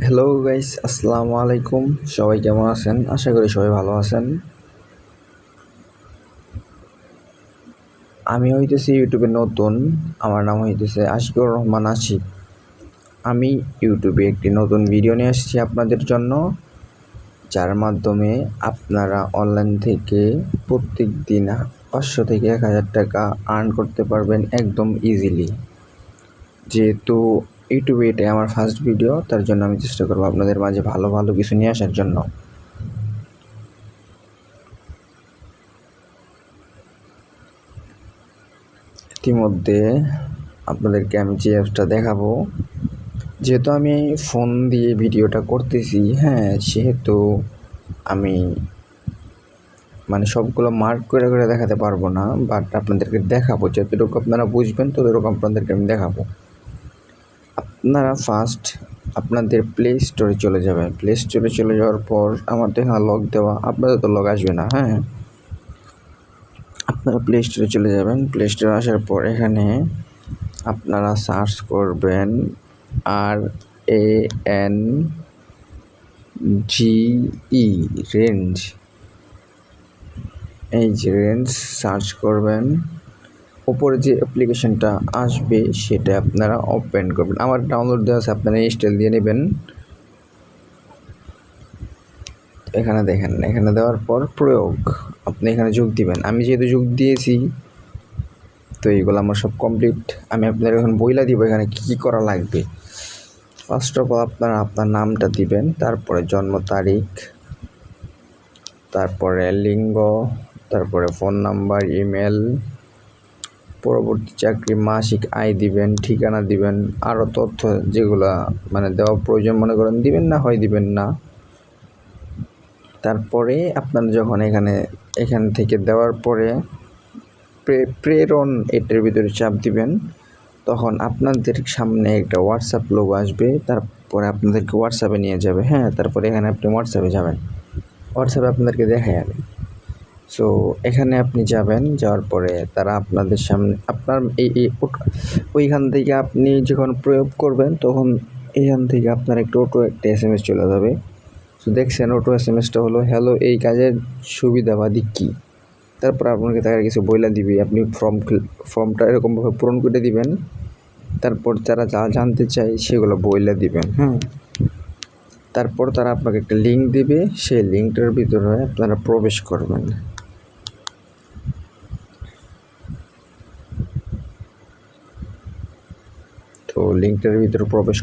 Hello guys আসসালামু আলাইকুম সবাই কেমন আছেন? আশা করি সবাই ভালো আছেন। আমি হইতেছি ইউটিউবে নতুন। আমার নাম হইতেছে আশিকুর রহমান আশিক। আমি ইউটিউবে একটি নতুন ভিডিও নিয়ে এসেছি আপনাদের জন্য, যার মাধ্যমে আপনারা অনলাইন থেকে প্রত্যেক দিন পাঁচশো থেকে এক হাজার টাকা আর্ন করতে পারবেন একদম ইজিলি যেহেতু ইউটিউবে এটাই আমার ফার্স্ট ভিডিও তার জন্য আমি চেষ্টা করব আপনাদের মাঝে ভালো ভালো কিছু নিয়ে আসার জন্য। ইতিমধ্যে আপনাদেরকে আমি যে অ্যাপসটা দেখাবো, যেহেতু আমি ফোন দিয়ে ভিডিওটা করতেছি হ্যাঁ সেহেতু আমি মানে সবগুলো মার্ক করে করে দেখাতে পারব না বাট আপনাদেরকে দেখাবো, যতটুকু আপনারা বুঝবেন, ততটুকু আপনাদেরকে আমি দেখাবো। আপনারা ফার্স্ট আপনাদের প্লে স্টোরে চলে যাবেন। প্লে স্টোরে চলে যাওয়ার পর আমার তো এখানে লগ দেওয়া, আপনাদের তো লগ আসবে না হ্যাঁ? আপনারা প্লে স্টোরে চলে যাবেন। প্লে স্টোরে আসার পর এখানে আপনারা সার্চ করবেন আর A N G E range এই যে রেঞ্জ সার্চ করবেন। উপরে যে অ্যাপ্লিকেশনটা আসবে, সেটা আপনারা ওপেন করবেন। আমার ডাউনলোড দেওয়া আছে, আপনারা ইনস্টল দিয়ে নেবেন। এখানে দেখেন, এখানে দেওয়ার পর প্রয়োগ। আপনি এখানে যোগ দিবেন। আমি যেহেতু যোগ দিয়েছি, তো এইগুলো আমার সব কমপ্লিট আমি আপনাদের এখন বইলা দিব এখানে কী কী করা লাগবে। ফার্স্ট অফ অল আপনারা আপনার নামটা দিবেন, তারপরে জন্ম তারিখ, তারপরে লিঙ্গ, তারপরে ফোন নাম্বার ইমেল পরবর্তী চাকরি, মাসিক আয় দিবেন, ঠিকানা দিবেন আরও তথ্য যেগুলো মানে দেওয়া প্রয়োজন মনে করেন, দিবেন না হয় দিবেন না। তারপরে আপনারা যখন এখানে, এখান থেকে দেওয়ার পরে প্রেরণ এটার ভিতরে চাপ দিবেন, তখন আপনাদের সামনে একটা হোয়াটসঅ্যাপ লোক আসবে, তারপরে আপনাদেরকে হোয়াটসঅ্যাপে নিয়ে যাবে। হ্যাঁ তারপরে এখানে আপনি হোয়াটসঅ্যাপে যাবেন। হোয়াটসঅ্যাপে আপনাদেরকে দেখায় যাবে। সো এখানে আপনি যাবেন, যাওয়ার পরে তারা আপনাদের সামনে, আপনার এই ওইখান থেকে আপনি যখন প্রয়োগ করবেন, তখন এইখান থেকে আপনার একটা অটো একটা এস এম এস চলে যাবে। সো দেখছেন অটো এস এম এসটা হলো হ্যালো এই কাজের সুবিধাবাদী কী? তারপর আপনাকে তারা কিছু বইলা দিবে, আপনি ফর্ম ফর্মটা এরকমভাবে পূরণ করে দিবেন। তারপর তারা যা জানতে চায়, সেগুলো বইলা দিবেন হ্যাঁ। তারপর তারা আপনাকে একটা লিঙ্ক দিবে, সেই লিঙ্কটার ভিতরে আপনারা প্রবেশ করবেন। তো লিঙ্কটার ভিতরে প্রবেশ